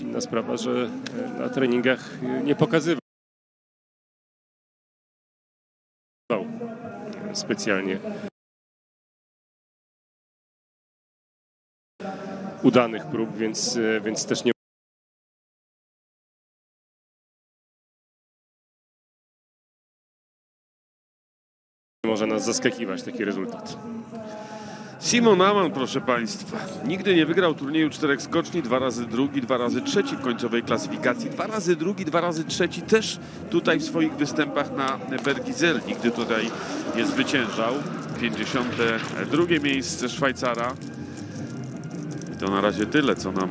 Inna sprawa, że e, na treningach nie pokazywał. Specjalnie. Udanych prób, więc, e, więc też nie może nas zaskakiwać taki rezultat. Simon Aman, proszę Państwa, nigdy nie wygrał turnieju czterech skoczni, dwa razy drugi, dwa razy trzeci w końcowej klasyfikacji, dwa razy drugi, dwa razy trzeci też tutaj w swoich występach na Bergizel, nigdy tutaj nie zwyciężał. 52 miejsce Szwajcara. I to na razie tyle, co nam